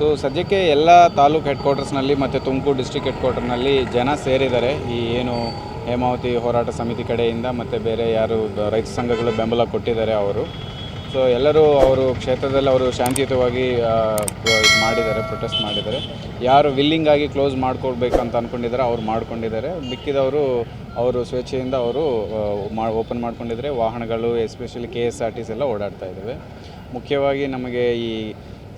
So ಸದ್ಯಕ್ಕೆ ಎಲ್ಲ taluk head ಕ್ವಾರ್ಟರ್ಸ್ನಲ್ಲಿ ಮತ್ತು ತುಮಕೂರು ಡಿಸ್ಟಿಕ್ ಹೆಡ್ ಕ್ವಾರ್ಟರ್ನಲ್ಲಿ ಜನ ಸೇರಿದ್ದಾರೆ. ಈ ಏನು ಹೇಮಾವತಿ ಹೋರಾಟ ಸಮಿತಿ ಕಡೆಯಿಂದ ಮತ್ತು ಬೇರೆ ಯಾರು ರೈತ ಸಂಘಗಳು ಬೆಂಬಲ ಕೊಟ್ಟಿದ್ದಾರೆ ಅವರು. ಸೊ ಎಲ್ಲರೂ ಅವರು ಕ್ಷೇತ್ರದಲ್ಲಿ ಅವರು ಶಾಂತಿಯುತವಾಗಿ ಮಾಡಿದ್ದಾರೆ ಪ್ರೊಟೆಸ್ಟ್ ಮಾಡಿದ್ದಾರೆ. ಯಾರು ವಿಲ್ಲಿಂಗ್ ಆಗಿ ಕ್ಲೋಸ್ ಅಂತ ಅಂದ್ಕೊಂಡಿದ್ದಾರೆ ಅವ್ರು ಮಾಡ್ಕೊಂಡಿದ್ದಾರೆ. ಮಿಕ್ಕಿದವರು ಅವರು ಸ್ವೇಚ್ಛೆಯಿಂದ ಅವರು ಮಾ ಓಪನ್ ಮಾಡ್ಕೊಂಡಿದ್ದಾರೆ. ವಾಹನಗಳು especially K S R T C ಎಲ್ಲ ಓಡಾಡ್ತಾ ಇದ್ದಾವೆ. ಮುಖ್ಯವಾಗಿ ನಮಗೆ ಈ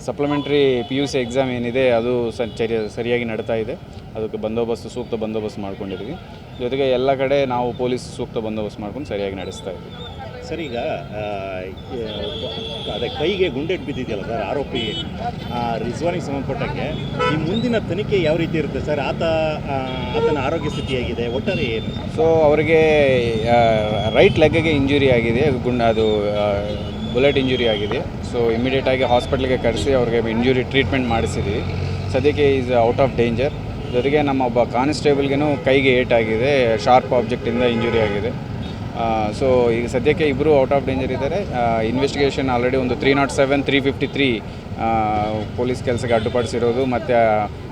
supplementary P U C exam ಏನಿದೆ ಅದು ಸರಿ ಸರಿಯಾಗಿ ನಡೀತಾ ಇದೆ. ಅದಕ್ಕೆ ಬಂದೋಬಸ್ತ್ ಸೂಕ್ತ ಬಂದೋಬಸ್ತ್ ಮಾಡ್ಕೊಂಡಿದ್ವಿ. ಜೊತೆಗೆ ಎಲ್ಲ ಕಡೆ ನಾವು ಪೊಲೀಸ್ ಸೂಕ್ತ ಬಂದೋಬಸ್ತ್ ಮಾಡ್ಕೊಂಡು ಸರಿಯಾಗಿ ನಡೆಸ್ತಾ ಇದ್ವಿ. ಸರ್ ಈಗ ಅದೇ ಕೈಗೆ ಗುಂಡೆಟ್ ಬಿದ್ದಿದೆಯಲ್ಲ ಸರ್ ಆರೋಪಿ ರಿಜ್ವಾನಿಗೆ ಸಂಬಂಧಪಟ್ಟಂಗೆ ಈ ಮುಂದಿನ ತನಿಖೆ ಯಾವ ರೀತಿ ಇರುತ್ತೆ ಸರ್? ಆತ ಆತನ ಆರೋಗ್ಯ ಸ್ಥಿತಿ ಹೇಗಿದೆ? ಒಟ್ಟಾರೆ ಏನು? ಸೊ ಅವರಿಗೆ ರೈಟ್ ಲೆಗ್ಗೆ ಇಂಜುರಿ ಆಗಿದೆ. ಗುಂಡ ಅದು ಬುಲೆಟ್ ಇಂಜುರಿ ಆಗಿದೆ. ಸೊ ಇಮಿಡಿಯೇಟಾಗಿ ಹಾಸ್ಪಿಟ್ಲಿಗೆ ಕರೆಸಿ ಅವ್ರಿಗೆ ಇಂಜುರಿ ಟ್ರೀಟ್ಮೆಂಟ್ ಮಾಡಿಸಿದ್ವಿ. ಸದ್ಯಕ್ಕೆ ಈಸ್ ಔಟ್ ಆಫ್ ಡೇಂಜರ್ ಜೊತೆಗೆ ನಮ್ಮ ಒಬ್ಬ ಕಾನ್ಸ್ಟೇಬಲ್ಗೂ ಕೈಗೆ ಏಟಾಗಿದೆ ಶಾರ್ಪ್ ಆಬ್ಜೆಕ್ಟಿಂದ ಇಂಜುರಿ ಆಗಿದೆ. ಸೊ ಈಗ ಸದ್ಯಕ್ಕೆ ಇಬ್ಬರು ಔಟ್ ಆಫ್ ಡೇಂಜರ್ ಇದ್ದಾರೆ. ಇನ್ವೆಸ್ಟಿಗೇಷನ್ ಆಲ್ರೆಡಿ ಒಂದು three not seven three fifty three police ಕೆಲಸಕ್ಕೆ ಅಡ್ಡುಪಡಿಸಿರೋದು, ಮತ್ತು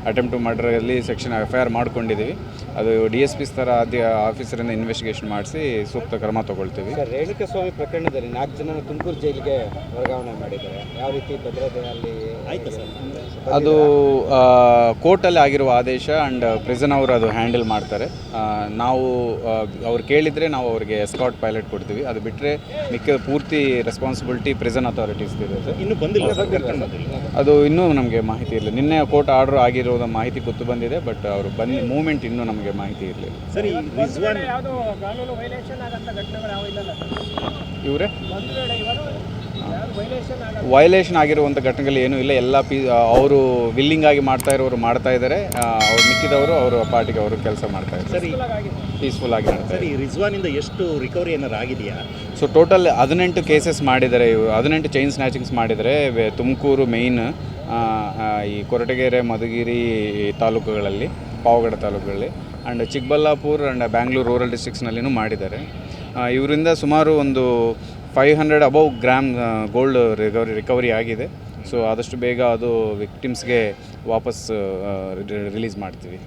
ಅಟೆಂಪ್ಟ್ ಟು ಮರ್ಡರಲ್ಲಿ ಸೆಕ್ಷನ್ ಎಫ್ ಐ ಆರ್ ಮಾಡ್ಕೊಂಡಿದ್ದೀವಿ ಅದು ಡಿ ಎಸ್ ಪಿ ಥರ ಆದ್ಯ ಆಫೀಸರಿಂದ ಇನ್ವೆಸ್ಟಿಗೇಷನ್ ಮಾಡಿಸಿ ಸೂಕ್ತ ಕ್ರಮ ತಗೊಳ್ತೀವಿ. ಸರ್ ರೇಣುಕಾ ಸ್ವಾಮಿ ಪ್ರಕರಣದಲ್ಲಿ ನಾಲ್ಕು ಜನ ತುಮಕೂರು ಜೈಲಿಗೆ ವರ್ಗಾವಣೆ ಮಾಡಿದ್ದಾರೆ. ಯಾವ ರೀತಿ ಭದ್ರತೆ ಅಲ್ಲಿ ಆಯಿತು ಸರ್. ಅದು ಕೋರ್ಟಲ್ಲಿ ಆಗಿರುವ ಆದೇಶ ಆ್ಯಂಡ್ ಪ್ರಿಸನ್ ಅವರು ಅದು ಹ್ಯಾಂಡಲ್ ಮಾಡ್ತಾರೆ. ನಾವು ಅವ್ರು ಕೇಳಿದರೆ ನಾವು ಅವರಿಗೆ ಎಸ್ಕಾಟ್ ಪೈಲಟ್ ಕೊಡ್ತೀವಿ. ಅದು ಬಿಟ್ಟರೆ ಮಿಕ್ಕ ಪೂರ್ತಿ ರೆಸ್ಪಾನ್ಸಿಬಿಲಿಟಿ ಪ್ರಿಸನ್ ಅಥಾರಿಟೀಸ್ ಇದೆ ಸರ್. ಇನ್ನೂ ಬಂದಿಲ್ಲ ಅದು ಇನ್ನೂ ನಮಗೆ ಮಾಹಿತಿ ಇಲ್ಲ. ನಿನ್ನೆ ಕೋರ್ಟ್ ಆರ್ಡರ್ ಆಗಿರೋದ ಮಾಹಿತಿ ಗೊತ್ತು ಬಂದಿದೆ ಬಟ್ ಅವರು ಬಂದ ಮೂಮೆಂಟ್ ಇನ್ನೂ ನಮಗೆ ಮಾಹಿತಿ ಇರಲಿಲ್ಲ. ಸರ್ ಈ ರಿಜ್ವಾನ್ ಇವರೇ? ವೈಲೇಷನ್ ಆಗ ವೈಲೇಷನ್ ಆಗಿರುವಂಥ ಘಟನೆಗಳು ಏನೂ ಇಲ್ಲ ಎಲ್ಲ ಪಿ ಅವರು ವಿಲ್ಲಿಂಗ್ ಆಗಿ ಮಾಡ್ತಾ ಇರೋರು ಮಾಡ್ತಾ ಇದ್ದಾರೆ ಅವ್ರು ಮಿಕ್ಕಿದವರು ಅವರು ಪಾರ್ಟಿಗೆ ಅವರು ಕೆಲಸ ಮಾಡ್ತಾ ಇದ್ದಾರೆ ಸರ್. ಪೀಸ್ಫುಲ್ ಆಗಿ. ಸರಿ ಈ ರಿಜ್ವಾನಿಂದ ಎಷ್ಟು ರಿಕವರಿ ಏನಾರು ಆಗಿದೆಯಾ? ಸೊ ಟೋಟಲ್ ಹದಿನೆಂಟು ಕೇಸಸ್ ಮಾಡಿದ್ದಾರೆ ಇವರು ಹದಿನೆಂಟು ಚೈನ್ ಸ್ನ್ಯಾಚಿಂಗ್ಸ್ ಮಾಡಿದರೆ ವೆ- ತುಮಕೂರು ಮೇಯ್ನ್ ಈ ಕೊರಟಗೆರೆ, ಮಧುಗಿರಿ ತಾಲೂಕುಗಳಲ್ಲಿ, ಪಾವಗಡ ತಾಲೂಕುಗಳಲ್ಲಿ and Chikkaballapur and Bangalore rural ಡಿಸ್ಟ್ರಿಕ್ಸ್ನಲ್ಲಿನೂ ಮಾಡಿದ್ದಾರೆ. ಇವರಿಂದ ಸುಮಾರು ಒಂದು five hundred above gram gold recovery recovery ಆಗಿದೆ. ಸೊ ಆದಷ್ಟು ಬೇಗ ಅದು ವಿಕ್ಟಿಮ್ಸ್ಗೆ ವಾಪಸ್ ರಿಲೀಸ್ ಮಾಡ್ತೀವಿ.